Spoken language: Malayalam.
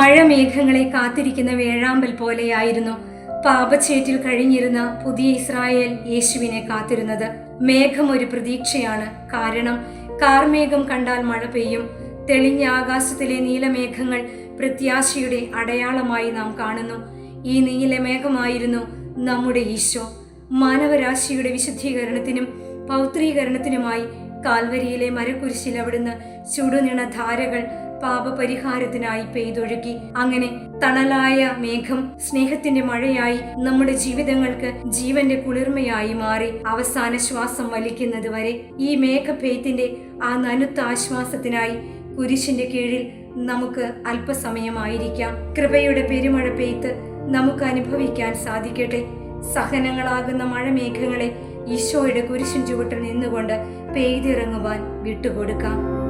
മഴമേഘങ്ങളെ കാത്തിരിക്കുന്ന വേഴാമ്പൽ പോലെയായിരുന്നു പാപച്ചേറ്റിൽ കഴിഞ്ഞിരുന്ന പുതിയ ഇസ്രായേൽ യേശുവിനെ കാത്തിരുന്നത്. മേഘം ഒരു പ്രതീക്ഷയാണ്. കാരണം കാർമേഘം കണ്ടാൽ മഴ പെയ്യും. തെളിഞ്ഞ ആകാശത്തിലെ നീലമേഘങ്ങൾ പ്രത്യാശയുടെ അടയാളമായി നാം കാണുന്നു. ഈ നീലമേഘമായിരുന്നു നമ്മുടെ ഈശോ. മാനവരാശിയുടെ വിശുദ്ധീകരണത്തിനും പൗത്രീകരണത്തിനുമായി കാൽവരിയിലെ മരക്കുരിശിൽ അവിടുന്ന് ചുടുനിണ ധാരകൾ പാപപരിഹാരത്തിനായി പെയ്തൊഴുകി. അങ്ങനെ തണലായ മേഘം സ്നേഹത്തിന്റെ മഴയായി നമ്മുടെ ജീവിതങ്ങൾക്ക് ജീവന്റെ കുളിർമയായി മാറി അവസാന ശ്വാസം വലിക്കുന്നത് വരെ ഈ മേഘപ്പെയ്ത്തിന്റെ ആ നനുത്ത ആശ്വാസത്തിനായി കുരിശിന്റെ കീഴിൽ നമുക്ക് അല്പസമയമായിരിക്കാം. കൃപയുടെ പെരുമഴ പെയ്ത്ത് നമുക്ക് അനുഭവിക്കാൻ സാധിക്കട്ടെ. സഹനങ്ങളാകുന്ന മഴമേഘങ്ങളെ ഈശോയുടെ കുരിശിൻ ചുവട്ടിൽ നിന്നുകൊണ്ട് പെയ്തിറങ്ങുവാൻ വിട്ടുകൊടുക്കാം.